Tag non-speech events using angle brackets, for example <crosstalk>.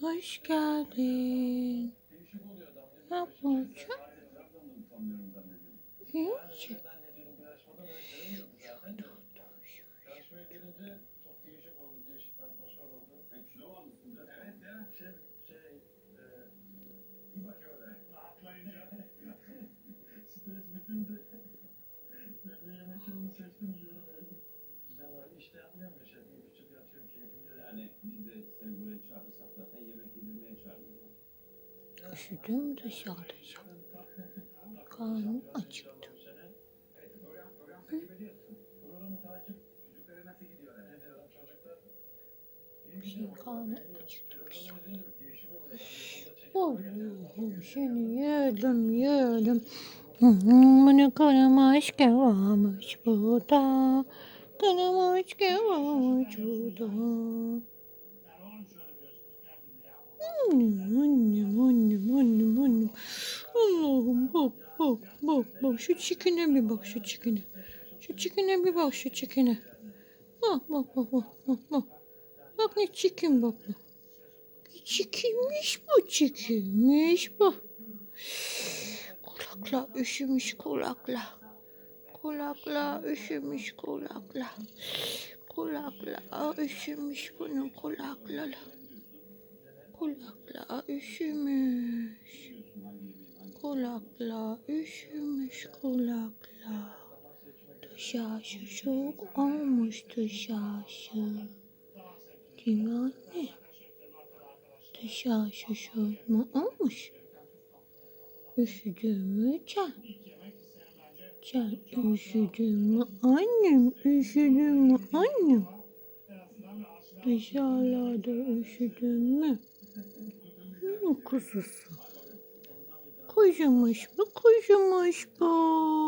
Hoş geldin. Hiç. Ya şey şey e, rahatlayınca <laughs> stres bitince. Ben de yemek yolunu seçtim Yani biz de seni buraya çağırırsak zaten yemek yedirmeye çağırırız. Üşüdüm dışarıda. Karnım acıktı. Bir karnı seni yedim yedim. Bunu kırmış varmış burada. Kırmış varmış burada. Annem annem annem annem annem. Allah'ım bak bak bak bak şu çikine bir bak şu çikine. Şu çikine bir bak şu çikine. Bak bak bak bak bak bak. Bak ne çikin bak bak. Çikinmiş bu çikinmiş bu. Kulakla üşümüş kulakla. Kulakla üşümüş kulakla. Kulakla üşümüş bunun kulakla. Kulakla üşümüş. Kulakla üşümüş kulakla. Dışarısı soğuk olmuş dışarısı. Değil mi anne? Dışarısı soğuk mu olmuş? Üşüdün mü sen? Üşüdün mü annem? Üşüdün mü annem? Dışarılarda üşüdün mü? Hı, kuzusu. Kuzumuş bu, kuzumuş bu.